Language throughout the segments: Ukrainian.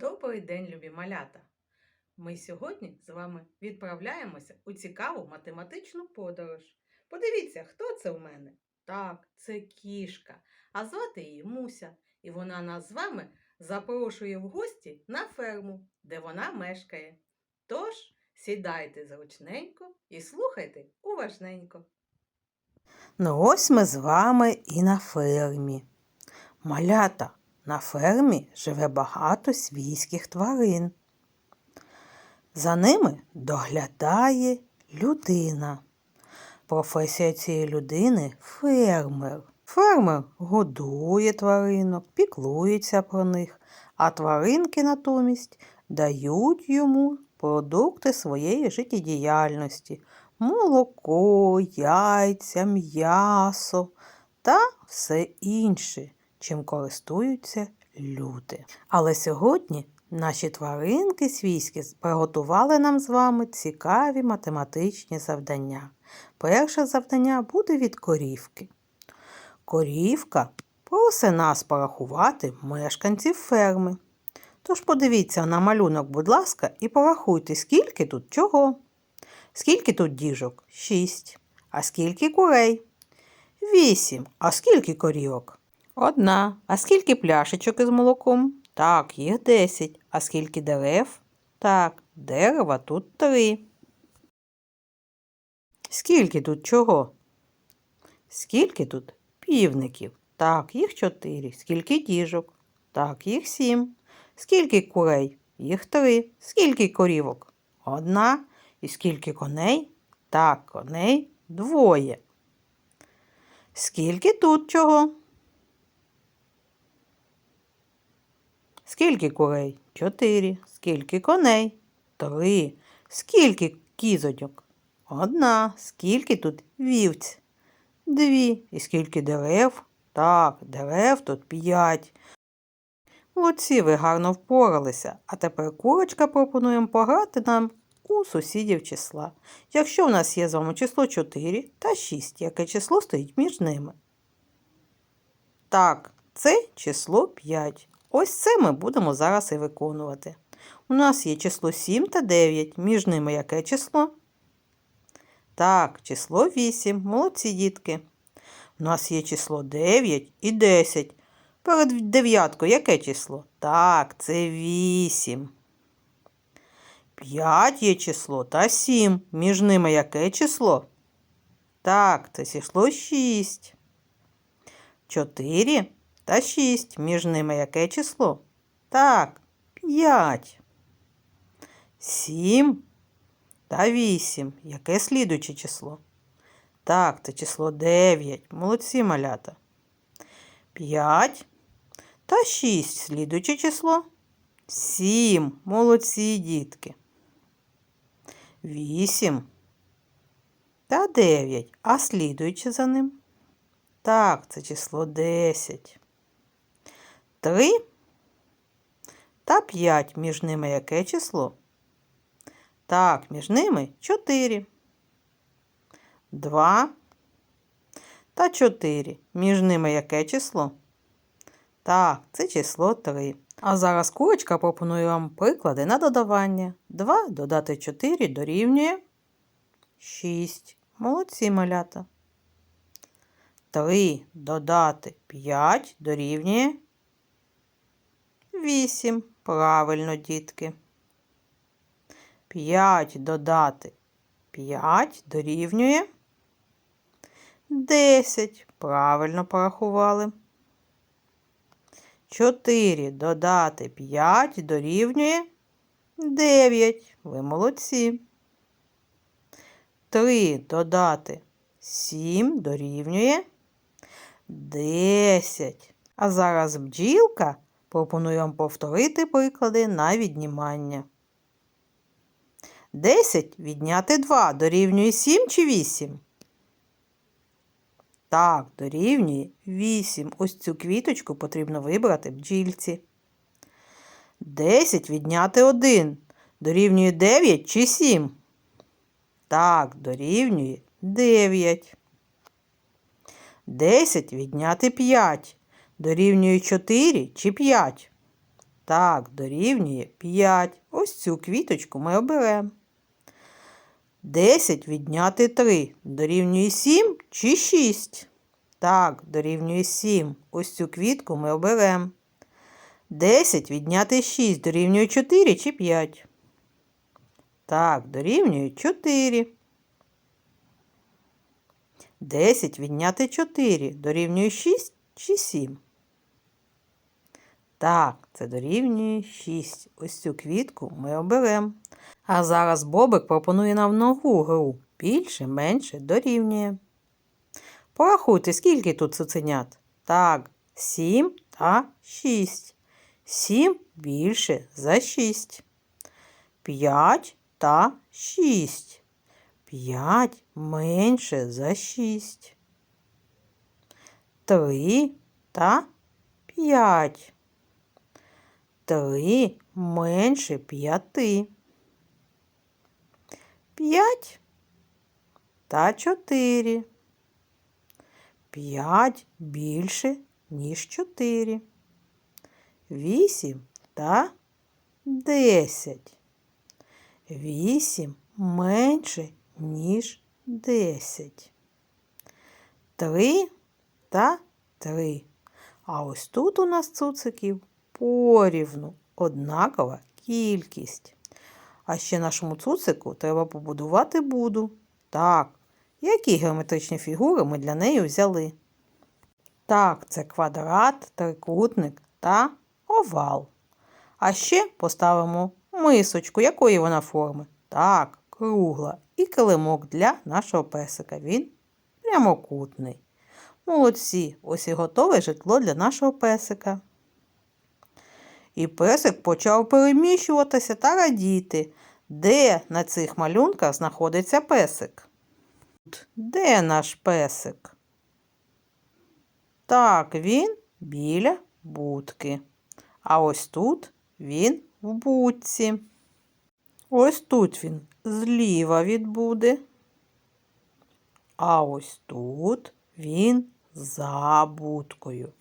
Добрий день, любі малята! Ми сьогодні з вами відправляємося у цікаву математичну подорож. Подивіться, хто це в мене? Так, це кішка, а звати її Муся, і вона нас з вами запрошує в гості на ферму, де вона мешкає. Тож сідайте зручненько і слухайте уважненько. Ну ось ми з вами і на фермі. Малята, на фермі живе багато свійських тварин. За ними доглядає людина. Професія цієї людини фермер. Фермер годує тваринок, піклується про них, а тваринки натомість дають йому продукти своєї життєдіяльності молоко, яйця, м'ясо та все інше, чим користуються люди. Але сьогодні наші тваринки свійські приготували нам з вами цікаві математичні завдання. Перше завдання буде від корівки. Корівка просить нас порахувати мешканців ферми. Тож подивіться на малюнок, будь ласка, і порахуйте, скільки тут чого. Скільки тут діжок? Шість. А скільки курей? Вісім. А скільки корівок? Одна. А скільки пляшечок із молоком? Так, їх десять. А скільки дерев? Так, дерева тут три. Скільки тут чого? Скільки тут півників? Так, їх чотири. Скільки діжок? Так, їх сім. Скільки курей? Їх три. Скільки корівок? Одна. І скільки коней? Так, коней двоє. Скільки тут чого? Скільки курей? Чотири. Скільки коней? Три. Скільки кізочок? Одна. Скільки тут вівць? Дві. І скільки дерев? Так, дерев тут п'ять. Молодці, ви гарно впоралися. А тепер курочка пропонуємо пограти нам у сусідів числа. Якщо в нас є з вами число 4 та 6, яке число стоїть між ними? Так, це число 5. Ось це ми будемо зараз і виконувати. У нас є число 7 та 9. Між ними яке число? Так, число 8. Молодці дітки. У нас є число 9 і 10. Перед дев'яткою яке число? Так, це 8. 5 є число та 7. Між ними яке число? Так, це число 6. 4 та 6. Між ними яке число? Так, 5. 7 та 8. Яке слідуюче число? Так, це число 9. Молодці малята. 5 та 6. Слідуюче число? 7. Молодці дітки. 8 та 9. А слідуючи за ним? Так, це число 10. 3 та 5. Між ними яке число? Так, між ними 4. 2 та 4. Між ними яке число? Так, це число 3. А зараз курочка пропонує вам приклади на додавання. 2 додати 4 дорівнює 6. Молодці малята. 3 додати 5 дорівнює 8. Правильно, дітки. 5 додати 5 дорівнює 10. Правильно порахували. 4 додати 5 дорівнює 9. Ви молодці. 3 додати 7 дорівнює 10. А зараз бджілка пропонує вам повторити приклади на віднімання. 10 відняти 2 дорівнює 7 чи 8? Так, дорівнює 8. Ось цю квіточку потрібно вибрати бджільці. 10 відняти 1. Дорівнює 9 чи 7? Так, дорівнює 9. 10 відняти 5. Дорівнює 4 чи 5? Так, дорівнює 5. Ось цю квіточку ми оберемо. 10 відняти 3 дорівнює 7 чи 6? Так, дорівнює 7. Ось цю квітку ми оберемо. 10 відняти 6 дорівнює 4 чи 5? Так, дорівнює 4. 10 відняти 4 дорівнює 6 чи 7? Так, це дорівнює 6. Ось цю квітку ми оберемо. А зараз Бобик пропонує нам нову гру. Більше, менше дорівнює. Порахуйте, скільки тут цуценят. Так, 7 та 6. 7 більше за 6. 5 та 6. 5 менше за 6. 3 та 5. 3 менше 5. 5 та 4. 5 більше, ніж 4. 8 та 10. 8 менше, ніж 10. 3 та 3. А ось тут у нас цуциків порівну однакова кількість. А ще нашому цуцику треба побудувати буду. Так, які геометричні фігури ми для неї взяли? Так, це квадрат, трикутник та овал. А ще поставимо мисочку, якої вона форми. Так, кругла. І килимок для нашого песика. Він прямокутний. Молодці, ось і готове житло для нашого песика. І песик почав переміщуватися та радіти. Де на цих малюнках знаходиться песик? Де наш песик? Так, він біля будки. А ось тут він в будці. Ось тут він зліва від буди. А ось тут він за будкою.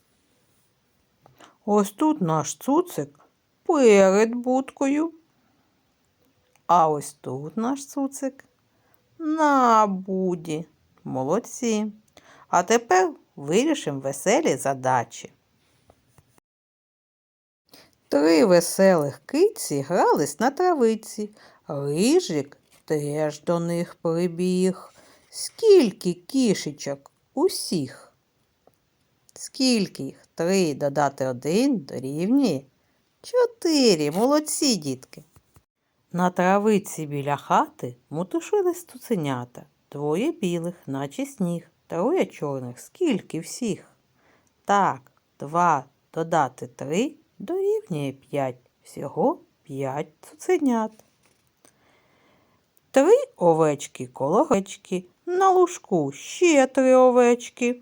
Ось тут наш цуцик перед будкою. А ось тут наш цуцик на буді. Молодці. А тепер вирішимо веселі задачі. Три веселих киці грались на травиці. Рижик теж до них прибіг. Скільки кішечок усіх? Скільки їх? Три додати один дорівнює чотири. Молодці, дітки. На травиці біля хати мутушились цуценята. Двоє білих, наче сніг, троє чорних. Скільки всіх? Так, два додати три дорівнює п'ять. Всього п'ять цуценят. Три овечки коло гречки. На лужку ще три овечки.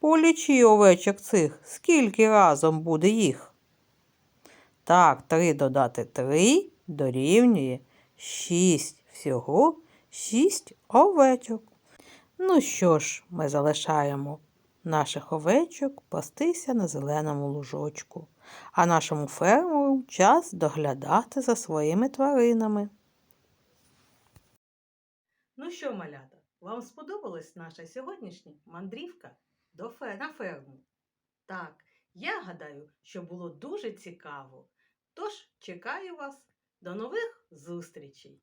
Полічи овечок цих, скільки разом буде їх? Так, три додати три дорівнює шість. Всього шість овечок. Ну що ж, ми залишаємо наших овечок пастися на зеленому лужочку, а нашому фермеру час доглядати за своїми тваринами. Ну що, малята, вам сподобалась наша сьогоднішня мандрівка до фе- на ферму? Так, я гадаю, що було дуже цікаво. Тож чекаю вас до нових зустрічей!